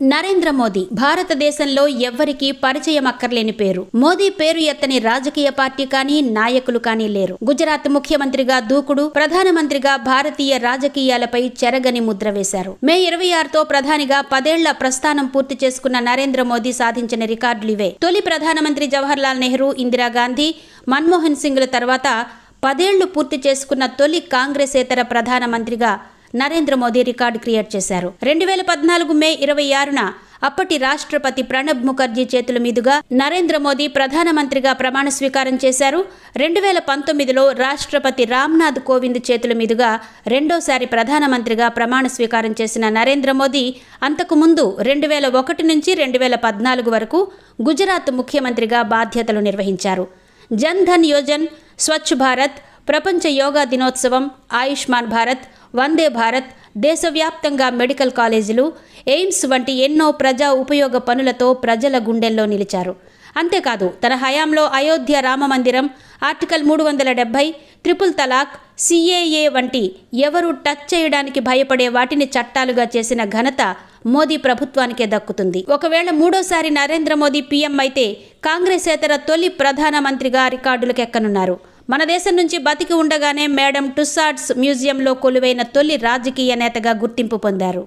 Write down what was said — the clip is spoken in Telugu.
నరేంద్ర మోదీ భారతదేశంలో ఎవ్వరికీ పరిచయం అక్కర్లేని పేరు. మోదీ పేరు ఎత్తని రాజకీయ పార్టీ కానీ నాయకులు కానీ లేరు. గుజరాత్ ముఖ్యమంత్రిగా దూకుడు ప్రధానమంత్రిగా భారతీయ రాజకీయాలపై చెరగని ముద్ర వేశారు. మే ఇరవై ఆరుతో ప్రధానిగా పదేళ్ళ ప్రస్థానం పూర్తి చేసుకున్న నరేంద్ర మోదీ సాధించిన రికార్డులు ఇవే. తొలి ప్రధానమంత్రి జవహర్లాల్ నెహ్రూ ఇందిరాగాంధీ మన్మోహన్ సింగ్ల తర్వాత పదేళ్ళు పూర్తి చేసుకున్న తొలి కాంగ్రెసేతర ప్రధానమంత్రిగా నరేంద్ర మోదీ రికార్డు క్రియేట్ చేశారు. రెండు వేల పద్నాలుగు మే ఇరవై ఆరున అప్పటి రాష్ట్రపతి ప్రణబ్ ముఖర్జీ చేతుల మీదుగా నరేంద్ర మోదీ ప్రధానమంత్రిగా ప్రమాణ స్వీకారం చేశారు. రెండు వేల పంతొమ్మిదిలో రాష్ట్రపతి రామ్నాథ్ కోవింద్ చేతుల మీదుగా రెండోసారి ప్రధానమంత్రిగా ప్రమాణ స్వీకారం చేసిన నరేంద్ర మోదీ అంతకుముందు రెండు వేల ఒకటి నుంచి రెండు వేల పద్నాలుగు వరకు గుజరాత్ ముఖ్యమంత్రిగా బాధ్యతలు నిర్వహించారు. జన్ ధన్ యోజన్ స్వచ్ఛ భారత్ ప్రపంచ యోగా దినోత్సవం ఆయుష్మాన్ భారత్ వందే భారత్ దేశవ్యాప్తంగా మెడికల్ కాలేజీలు ఎయిమ్స్ వంటి ఎన్నో ప్రజా ఉపయోగ పనులతో ప్రజల గుండెల్లో నిలిచారు. అంతేకాదు తన హయాంలో అయోధ్య రామ మందిరం ఆర్టికల్ మూడు వందల డెబ్బై ట్రిపుల్ తలాక్ సిఏఏ వంటి ఎవరు టచ్ చేయడానికి భయపడే వాటిని చట్టాలుగా చేసిన ఘనత మోదీ ప్రభుత్వానికే దక్కుతుంది. ఒకవేళ మూడోసారి నరేంద్ర మోదీ పీఎం అయితే కాంగ్రెసేతర తొలి ప్రధానమంత్రిగా రికార్డులకెక్కనున్నారు మన దేశం నుంచి బతికి ఉండగానే మేడం టుస్సాడ్స్ మ్యూజియంలో కొలువైన తొలి రాజకీయ నేతగా గుర్తింపు పొందారు.